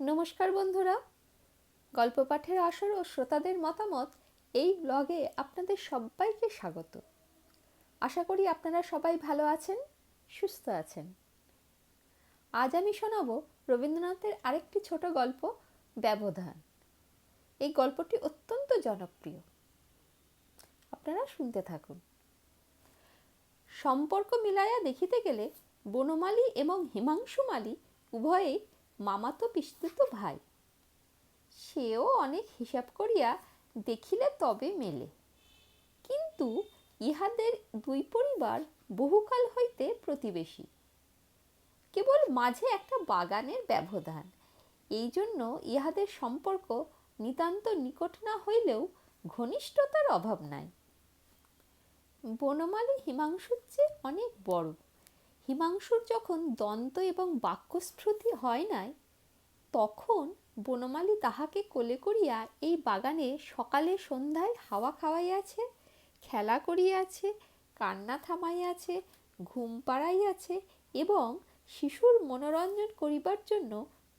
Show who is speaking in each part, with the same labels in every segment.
Speaker 1: নমস্কার বন্ধুরা। গল্প পাঠের আসর ও শ্রোতাদের মতামত এই ব্লগে আপনাদের সবাইকে স্বাগত। আশা করি আপনারা সবাই ভালো আছেন, সুস্থ আছেন। আজ আমি শোনাব রবীন্দ্রনাথের আরেকটি ছোট গল্প, ব্যবধান। এই গল্পটি অত্যন্ত জনপ্রিয়। আপনারা শুনতে থাকুন। সম্পর্ক মিলাইয়া দেখিতে গেলে বনমালী এবং হিমাংশু মালী উভয়েই মামাতো পিস্তুত ভাই। সেও অনেক হিসাব করিয়া দেখিলে তবে মেলে। কিন্তু ইহাদের দুই পরিবার বহুকাল হইতে প্রতিবেশী। কেবল মাঝে একটা বাগানের ব্যবধান। এই জন্য ইহাদের সম্পর্ক নিতান্ত নিকট না হইলেও ঘনিষ্ঠতার অভাব নাই। বনমালী হিমাংশুর চেয়ে অনেক বড়। হিমাংশুর যখন দন্ত এবং বাক্যস্ফূর্তি হয় নাই, তখন বনমালী তাহাকে কোলে করিয়া এই বাগানে সকালে সন্ধ্যায় হাওয়া খাওয়াইয়াছে, খেলা করিয়াছে, কান্না থামাইয়াছে, ঘুম পাড়াইয়াছে এবং শিশুর মনোরঞ্জন করিবার জন্য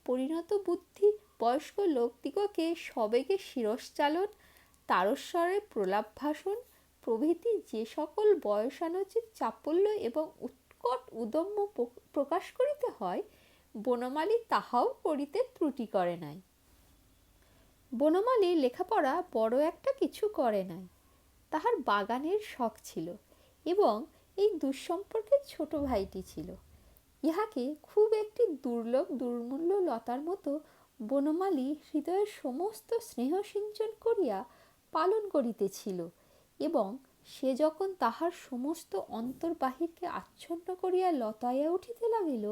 Speaker 1: পরিণত বুদ্ধি বয়স্ক লোকদিগকে সবেগে শিরশ্চালন, তারস্বরে প্রলাপ ভাষণ প্রভৃতি যে সকল বয়সানুচিত চাপল্য এবং উৎকট উদম্য প্রকাশ করিতে হয়, বনমালী তাহাও করিতে ত্রুটি করে নাই। বনমালী লেখাপড়া বড় একটা কিছু করে নাই। তাহার বাগানের শখ ছিল এবং এই দুঃসম্পর্কের ছোট ভাইটি ছিল। ইহাকে খুব একটি দুর্লভ দুর্মূল্য লতার মতো বনমালী হৃদয়ের সমস্ত স্নেহ সিঞ্চন করিয়া পালন করিতেছিল এবং সে যখন তাহার সমস্ত অন্তর্বাহিরকে আচ্ছন্ন করিয়া লতাইয়া উঠিতে লাগিল,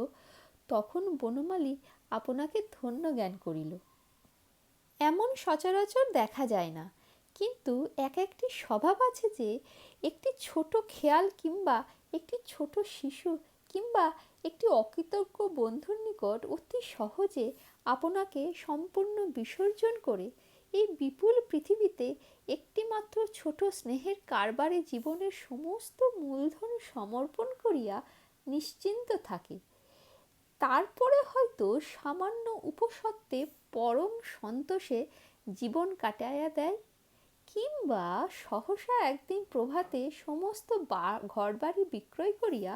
Speaker 1: তখন বনমালী আপনাকে ধন্য জ্ঞান করিল। এমন সচরাচর দেখা যায় না, কিন্তু এক একটি স্বভাব আছে যে, একটি ছোট খেয়াল কিংবা একটি ছোট শিশু কিংবা একটি অকৃতজ্ঞ বন্ধুর নিকট অতি সহজে আপনাকে সম্পূর্ণ বিসর্জন করে এই বিপুল পৃথিবীতে একটিমাত্র ছোট স্নেহের কারবারে জীবনের সমস্ত মূলধন সমর্পণ করিয়া নিশ্চিন্ত থাকে। তারপরে হয়তো সামান্য উপসত্ত্বে পরম সন্তোষে জীবন কাটাইয়া দেয়, কিংবা সহসা একদিন প্রভাতে সমস্ত ঘরবাড়ি বিক্রয় করিয়া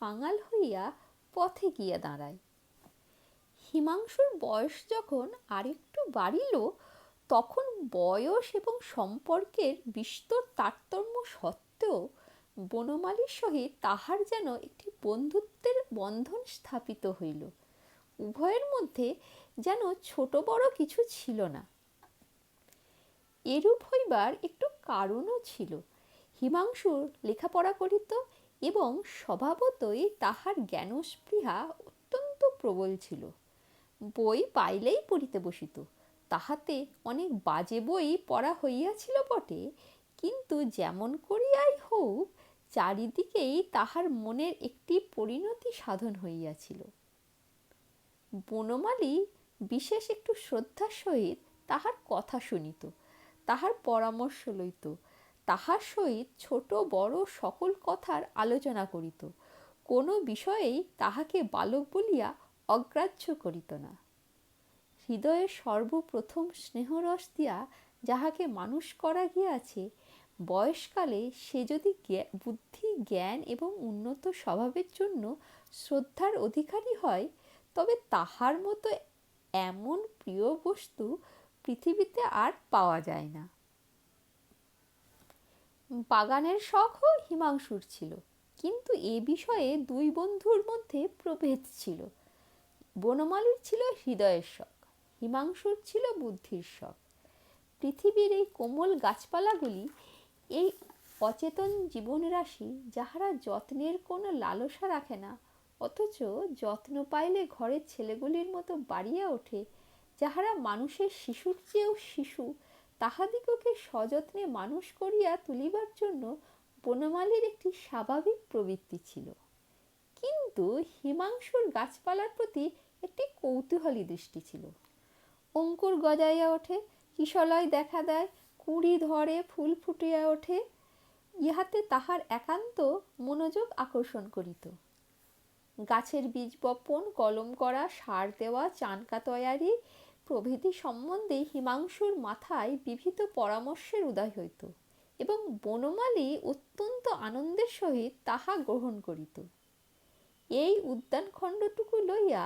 Speaker 1: কাঙাল হইয়া পথে গিয়া দাঁড়ায়। হিমাংশুর বয়স যখন আরেকটু বাড়িল তখন বয়স এবং সম্পর্কের বিস্তর তারতম্য সত্ত্বেও বনমালীর সহিত তাহার যেন একটি বন্ধুত্বের বন্ধন স্থাপিত হইল। উভয়ের মধ্যে যেন ছোট বড় কিছু ছিল না। এরূপ হইবার একটু কারণও ছিল। হিমাংশুর লেখাপড়া করিত এবং স্বভাবতই তাহার জ্ঞানস্পৃহা অত্যন্ত প্রবল ছিল। বই পাইলেই পড়িতে বসিত। তাহাতে অনেক বাজে বই পড়া হইয়াছিল বটে, কিন্তু যেমন করিয়াই হোক চারিদিকেই তাহার মনের একটি পরিণতি সাধন হইয়াছিল। বনমালী বিশেষ একটু শ্রদ্ধার সহিত তাহার কথা শুনিত, তাহার পরামর্শ লইত, তাহার সহিত ছোট বড় সকল কথার আলোচনা করিত, কোনো বিষয়েই তাহাকে বালক বলিয়া অগ্রাহ্য করিত না। হৃদয়ের সর্বপ্রথম স্নেহরস দিয়া যাহাকে মানুষ করা গিয়াছে, বয়সকালে সে যদি বুদ্ধি, জ্ঞান এবং উন্নত স্বভাবের জন্য শ্রদ্ধার অধিকারী হয়, তবে তাহার মতো এমন প্রিয় বস্তু পৃথিবীতে আর পাওয়া যায় না। বাগানের শখও হিমাংশুর ছিল, কিন্তু এ বিষয়ে দুই বন্ধুর মধ্যে প্রভেদ ছিল। বনমালীর ছিল হৃদয়ের শখ। হিমাংশুর ছিল বুদ্ধির শখ। পৃথিবীর এই কোমল গাছপালাগুলি, এই অচেতন জীবন রাশি যাহারা যত্নের কোনো লালসা রাখে না, অথচ যত্ন পাইলে ঘরের ছেলেগুলির মতো বাড়িয়া ওঠে, যাহারা মানুষের শিশুর চেয়েও শিশু, তাহাদিগকে সযত্নে মানুষ করিয়া তুলিবার জন্য বনমালীর একটি স্বাভাবিক প্রবৃত্তি ছিল। কিন্তু হিমাংশুর গাছপালার প্রতি একটি কৌতূহলী দৃষ্টি ছিল। অঙ্কুর গজাইয়া ওঠে, কিশলয় দেখা দেয়, কুড়ি ধরে ফুল ফুটিয়া ওঠে। ইহাতে তাহার একান্ত মনোযোগ আকর্ষণ করিত। গাছের বীজ বপন, কলম করা, সার দেওয়া চানকা তৈয়ারি প্রভৃতি সম্বন্ধে হিমাংশুর মাথায় বিবিধ পরামর্শের উদয় হইত এবং বনমালী অত্যন্ত আনন্দের সহিত তাহা গ্রহণ করিত। এই উদ্যানখণ্ডটুকু লইয়া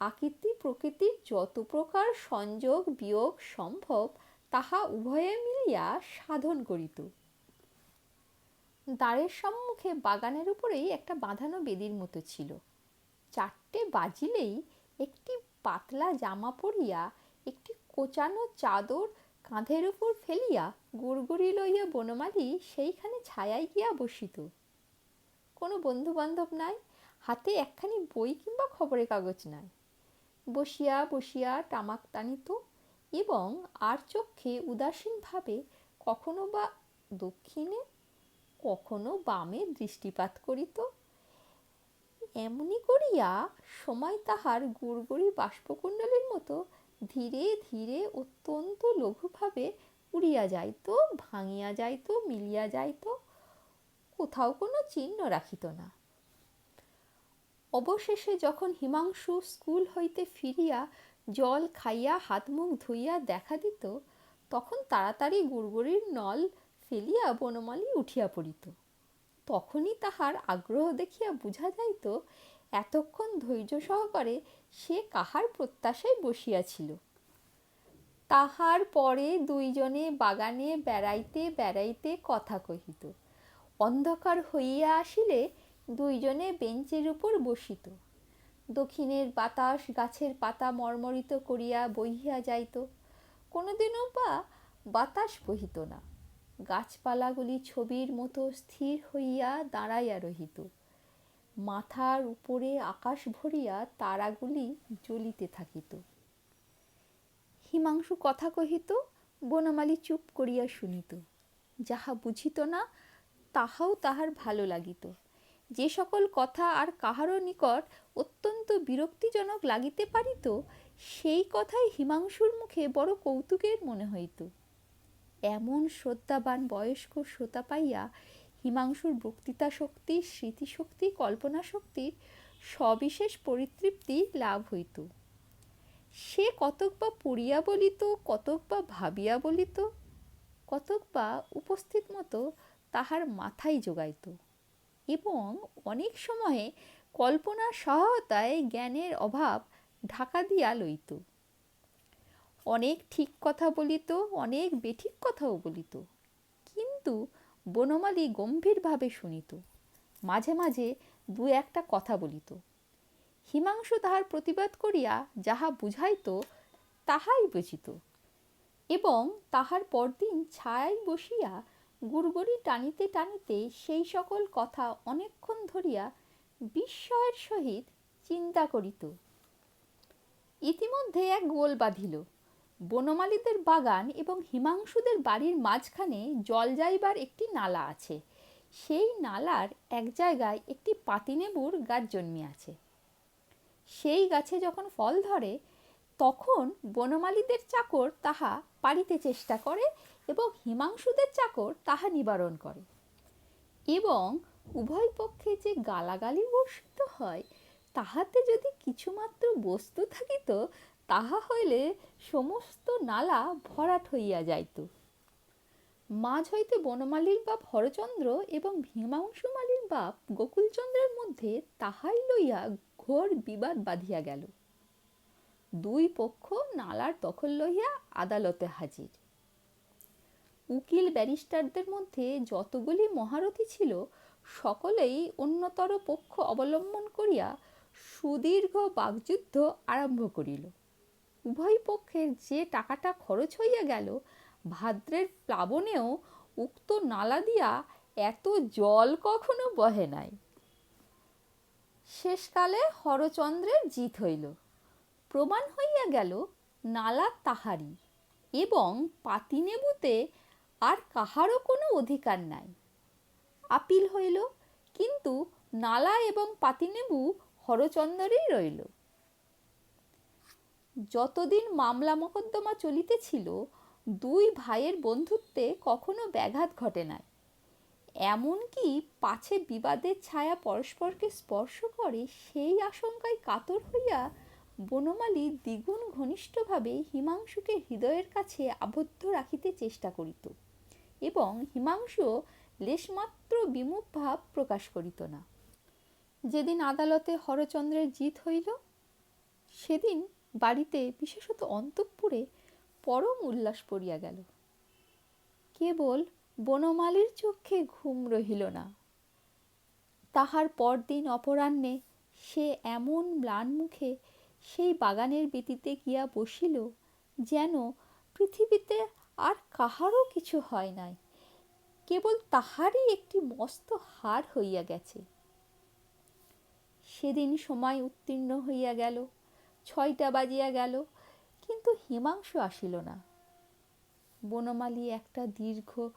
Speaker 1: আকৃতি প্রকৃতির যত প্রকার সংযোগ, বিয়োগ সম্ভব, তাহা উভয়ে মিলিয়া সাধন করিত। দ্বারের সম্মুখে বাগানের উপরেই একটা বাঁধানো বেদির মতো ছিল। চারটে বাজিলেই একটি পাতলা জামা পরিয়া, একটি কোচানো চাদর কাঁধের উপর ফেলিয়া গুড়গুড়ি লইয়া বনমালী সেইখানে ছায়ায় গিয়া বসিত। কোনো বন্ধু বান্ধব নাই, হাতে একখানি বই কিংবা খবরের কাগজ নাই। বসিয়া বসিয়া টামাক টানিত এবং আর চক্ষে উদাসীনভাবে কখনো বা দক্ষিণে, কখনো বামে দৃষ্টিপাত করিত। এমনি করিয়া সময় তাহার গুড়গুড়ি বাষ্পকুণ্ডলের মতো ধীরে ধীরে অত্যন্ত লঘুভাবে উড়িয়া যাইত, ভাঙিয়া যাইত, মিলিয়া যাইত। কোথাও কোনো চিহ্ন রাখিত না। অবশেষে যখন হিমাংশু স্কুল হইতে ফিরিয়া জল খাইয়া হাত মুখ ধুইয়া দেখা দিত, তখন তাড়াতাড়ি গুড়গুড়ির নল ফেলিয়া বনমালী উঠিয়া পড়িত। তখনই তাহার আগ্রহ দেখিয়া বুঝা যাইত, এতক্ষণ ধৈর্য সহকারে সে কাহার প্রত্যাশায় বসিয়াছিল তাহার পরে দুইজনে বাগানে বেড়াইতে বেড়াইতে কথা কহিত। অন্ধকার হইয়া আসিলে দুইজনে বেঞ্চের উপর বসিত। দক্ষিণের বাতাস গাছের পাতা মর্মরিত করিয়া বহিয়া যাইত। কোনোদিনও বা বাতাস বহিত না। গাছপালাগুলি ছবির মতো স্থির হইয়া দাঁড়াইয়া রহিত। মাথার উপরে আকাশ ভরিয়া তারাগুলি জ্বলিতে থাকিত। হিমাংশু কথা কহিত, বনমালী চুপ করিয়া শুনিত। যাহা বুঝিত না, তাহাও তাহার ভালো লাগিত। যে সকল কথা আর কাহারও নিকট অত্যন্ত বিরক্তিজনক লাগিতে পারিত, সেই কথাই হিমাংশুর মুখে বড় কৌতুকের মনে হইত। এমন শ্রদ্ধাবান বয়স্ক শ্রোতা পাইয়া হিমাংশুর বক্তৃতা শক্তি স্মৃতিশক্তি কল্পনা শক্তির সবিশেষ পরিতৃপ্তি লাভ হইত। সে কতক বা পড়িয়া বলিত, কতক বা ভাবিয়া বলিত, কতক বা উপস্থিত মতো তাহার মাথায় যোগাইত এবং অনেক সময়ে কল্পনার সহায়তায় জ্ঞানের অভাব ঢাকা দিয়া লইত। অনেক ঠিক কথা বলিত, অনেক বেঠিক কথাও বলিত, কিন্তু বনমালী গম্ভীরভাবে শুনিত। মাঝে মাঝে দু একটা কথা বলিত। হিমাংশু তাহার প্রতিবাদ করিয়া যাহা বুঝাইত, তাহাই বুঝিত এবং তাহার পরদিন ছায়ায় বসিয়া গুড়গুড়ি টানিতে টানিতে সেই সকল কথা অনেকক্ষণ ধরিয়া বিস্ময়ের সহিত চিন্তা করিত। ইতিমধ্যে এক গোল বাঁধিল। বনমালীদের বাগান এবং হিমাংশুদের বাড়ির মাঝখানে জল যাইবার একটি নালা আছে। সেই নালার এক জায়গায় একটি পাতিনেবুর গাছ জন্মিয়াছে সেই গাছে যখন ফল ধরে, তখন বনমালীদের চাকর তাহা পারিতে চেষ্টা করে এবং হিমাংশুদের চাকর তাহা নিবারণ করে। এবং উভয় পক্ষে যে গালাগালি বর্ষিত হয়, তাহাতে যদি কিছুমাত্র বস্তু থাকিত, তাহা হইলে সমস্ত নালা ভরাট হইয়া যাইত। মাঝ হইতে বনমালীর বাপ হরচন্দ্র এবং ভীমাংশুমালীর বাপ গোকুলচন্দ্রের মধ্যে তাহাই লইয়া ঘোর বিবাদ বাঁধিয়া গেল। দুই পক্ষ নালার দখল লইয়া আদালতে হাজির। উকিল ব্যারিস্টারদের মধ্যে যতগুলি মহারথী ছিল, সকলেই অন্যতর পক্ষ অবলম্বন করিয়া সুদীর্ঘ বাগযুদ্ধ আরম্ভ করিল। উভয় পক্ষের যে টাকাটা খরচ হইয়া গেল, ভাদ্রের প্লাবনেও উক্ত নালা দিয়া এত জল কখনো বহে নাই। শেষকালে হরচন্দ্রের জিত হইল। প্রমাণ হইয়া গেল, নালা তাহারি এবং পাতিনেবুতে আর কাহারও কোনো অধিকার নাই। আপিল হইল, কিন্তু নালা এবং পাতিনেবু হরচন্দরেই রইল। যতদিন মামলা মোকদ্দমা চলিতেছিল, দুই ভাইয়ের বন্ধুত্বে কখনো ব্যাঘাত ঘটে নাই। এমনকি পাছে বিবাদের ছায়া পরস্পরকে স্পর্শ করে, সেই আশঙ্কায় কাতর হইয়া বনমালী দ্বিগুণ ঘনিষ্ঠভাবে হিমাংশুকে হৃদয়ের কাছে আবদ্ধ রাখিতে চেষ্টা করিত। এবং হিমাংশু লেশমাত্র বিমুখ ভাব প্রকাশ করিত না। যেদিন আদালতে হরচন্দ্রের জিত হইল, সেদিন বাড়িতে বিশেষত অন্তঃপুরে পরম উল্লাস পড়িয়া গেল। কেবল বনমালীর চক্ষে ঘুম রহিল না। তাহার পরদিন অপরাহ্নে সে এমন ম্লান মুখে সেই বাগানের বেতিতে গিয়া বসিল, যেন পৃথিবীতে আর কাহারও কিছু হয় নাই। কেবল তাহারই একটি মস্ত হার হইয়া গেছে। সেদিন সময় উত্তীর্ণ হইয়া গেল, ছয়টা বাজিয়া গেল, কিন্তু হিমাংশু আসিল না। বনমালী একটা দীর্ঘ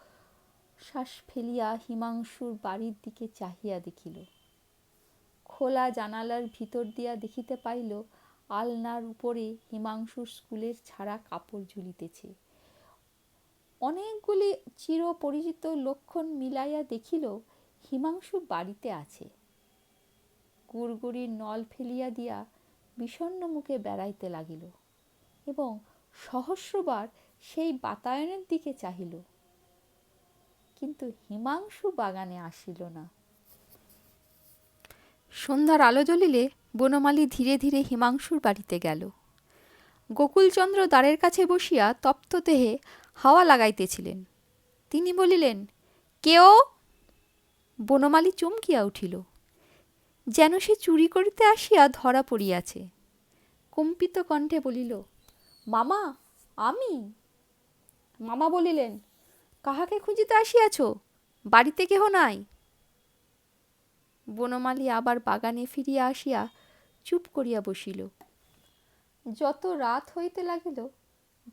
Speaker 1: শ্বাস ফেলিয়া হিমাংশুর বাড়ির দিকে চাহিয়া দেখিল। খোলা জানালার ভিতর দিয়া দেখিতে পাইল, আলনার উপরে হিমাংশুর স্কুলের ছাড়া কাপড় ঝুলিতেছে। অনেকগুলি চির পরিচিত লক্ষণ মিলাইয়া দেখিল, হিমাংশু বাড়িতে আছে। গুড়গুড়ির নল ফেলিয়া দিয়া বিষণ্ন মুখে বেড়াইতে লাগিল এবং সহস্রবার সেই বাতায়নের দিকে চাহিল। কিন্তু হিমাংশু বাগানে আসিল না। সন্ধ্যার আলো জ্বলিলে বনমালী ধীরে ধীরে হিমাংশুর বাড়িতে গেল। গোকুলচন্দ্র দ্বারের কাছে বসিয়া তপ্ত দেহে হাওয়া লাগাইতেছিলেন। তিনি বলিলেন, কেও? বনমালী চমকিয়া উঠিল। যেন সে চুরি করিতে আসিয়া ধরা পড়িয়াছে। কম্পিত কণ্ঠে বলিল, মামা, আমি? মামা বলিলেন, কাহাকে খুঁজিতে আসিয়াছ? বাড়িতে কেহ নাই? বনমালী আবার বাগানে ফিরিয়া আসিয়া চুপ করিয়া বসিল। যত রাত হইতে লাগিল,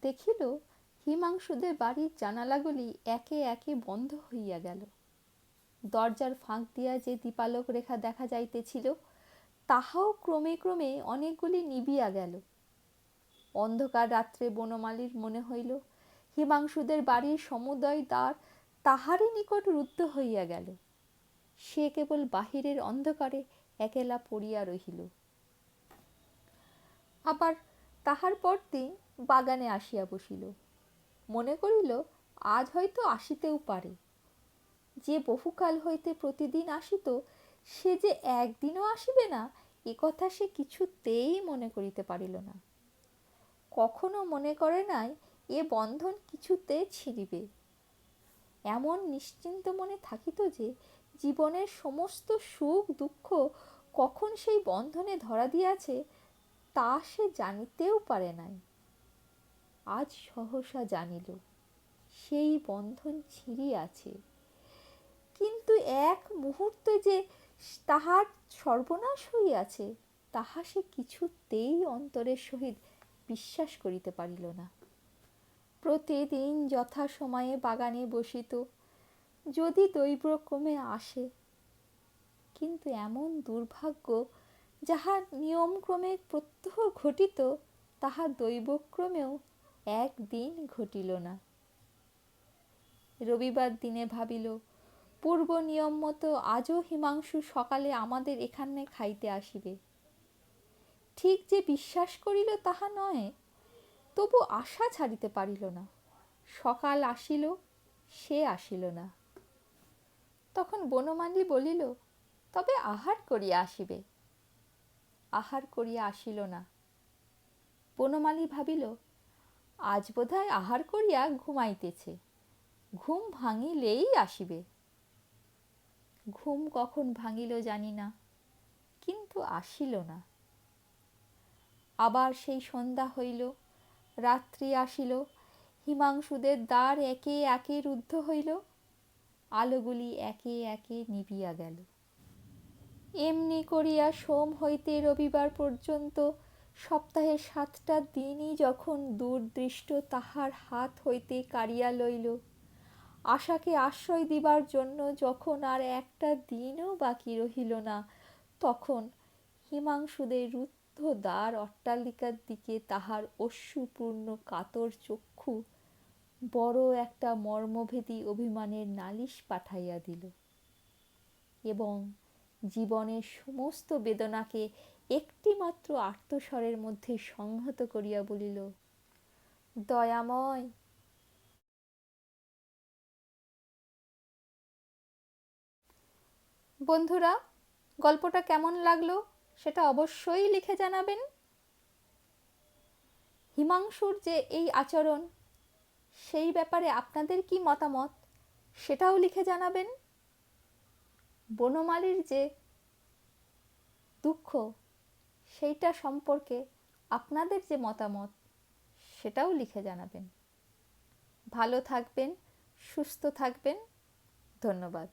Speaker 1: দেখিল হিমাংশুদের বাড়ির জানালাগুলি একে একে বন্ধ হইয়া গেল। দরজার ফাঁক দিয়া যে দীপালোক রেখা দেখা যাইতেছিল, তাহাও ক্রমে ক্রমে অনেকগুলি নিবিয়া গেল। অন্ধকার রাত্রে বনমালীর মনে হইল, হিমাংশুদের বাড়ির সমুদয় দ্বার তাহারই নিকট রুদ্ধ হইয়া গেল। সে কেবল বাহিরের অন্ধকারে একেলা পড়িয়া রহিল। আবার তাহার পরদিন বাগানে আসিয়া বসিল। মনে করিল, আজ হয়তো আসিতেও পারে। যে বহুকাল হইতে প্রতিদিন আসিত, সে যে একদিনও আসিবে না, এ কথা সে কিছুতেই মনে করিতে পারিল না। কখনো মনে করে নাই, এ বন্ধন কিছুতে ছিঁড়িবে। এমন নিশ্চিন্ত মনে থাকিত যে, জীবনের সমস্ত সুখ দুঃখ কখন সেই বন্ধনে ধরা দিয়াছে, তা সে জানিতেও পারে নাই। আজ সহসা জানিল, সেই বন্ধন ছিঁড়িয়াছে কিন্তু এক মুহূর্তে যে তাহার সর্বনাশ হইয়াছে, তাহা সে কিছুতেই অন্তরের সহিত বিশ্বাস করিতে পারিল না। প্রতিদিন যথা সময়ে বাগানে বসিত, যদি দৈবক্রমে আসে। কিন্তু এমন দুর্ভাগ্য যাহা নিয়মক্রমে প্রত্যহ ঘটিত, তাহা দৈবক্রমেও একদিন ঘটিল না। রবিবার দিনে ভাবিল, পূর্ব নিয়ম মতো আজও হিমাংশু সকালে আমাদের এখানে খাইতে আসিবে। ঠিক যে বিশ্বাস করিল তাহা নয়, তবু আশা ছাড়িতে পারিল না। সকাল আসিল, সে আসিল না। তখন বনমালী বলিল, তবে আহার করিয়া আসিবে। আহার করিয়া আসিল না। বনমালী ভাবিল আজ বোধহয় আহার করিয়া ঘুমাইতেছে। ঘুম ভাঙিলেই আসিবে। ঘুম কখন ভাঙিল জানি না, কিন্তু আসিল না। আবার সেই সন্ধ্যা হইল, রাত্রি আসিল, হিমাংশুদের দ্বার একে একে রুদ্ধ হইল, আলোগুলি একে একে নিবিয়া গেল। এমনি করিয়া সোম হইতে রবিবার পর্যন্ত সপ্তাহে সাতটা দিনই যখন দূরদৃষ্ট তাহার হাত হইতে কাড়িয়া লইল। আশাকে আশ্রয় দিবার জন্য যখন আর একটা দিনও বাকি রহিল না, তখন হিমাংশুদের রুদ্ধ দ্বার অট্টালিকার দিকে তাহার অশ্রুপূর্ণ কাতর চক্ষু বড় একটা মর্মভেদী অভিমানের নালিশ পাঠাইয়া দিল এবং জীবনের সমস্ত বেদনাকে একটিমাত্র আর্তস্বরের মধ্যে সংহত করিয়া বলিল, দয়াময়! বন্ধুরা, গল্পটা কেমন লাগল সেটা অবশ্যই লিখে জানাবেন। হিমাংশুর যে এই আচরণ, সেই ব্যাপারে আপনাদের কি মতামত সেটাও লিখে জানাবেন। বনমালীর যে দুঃখ সেইটা সম্পর্কে আপনাদের যে মতামত সেটাও লিখে জানাবেন। ভালো থাকবেন সুস্থ থাকবেন। ধন্যবাদ।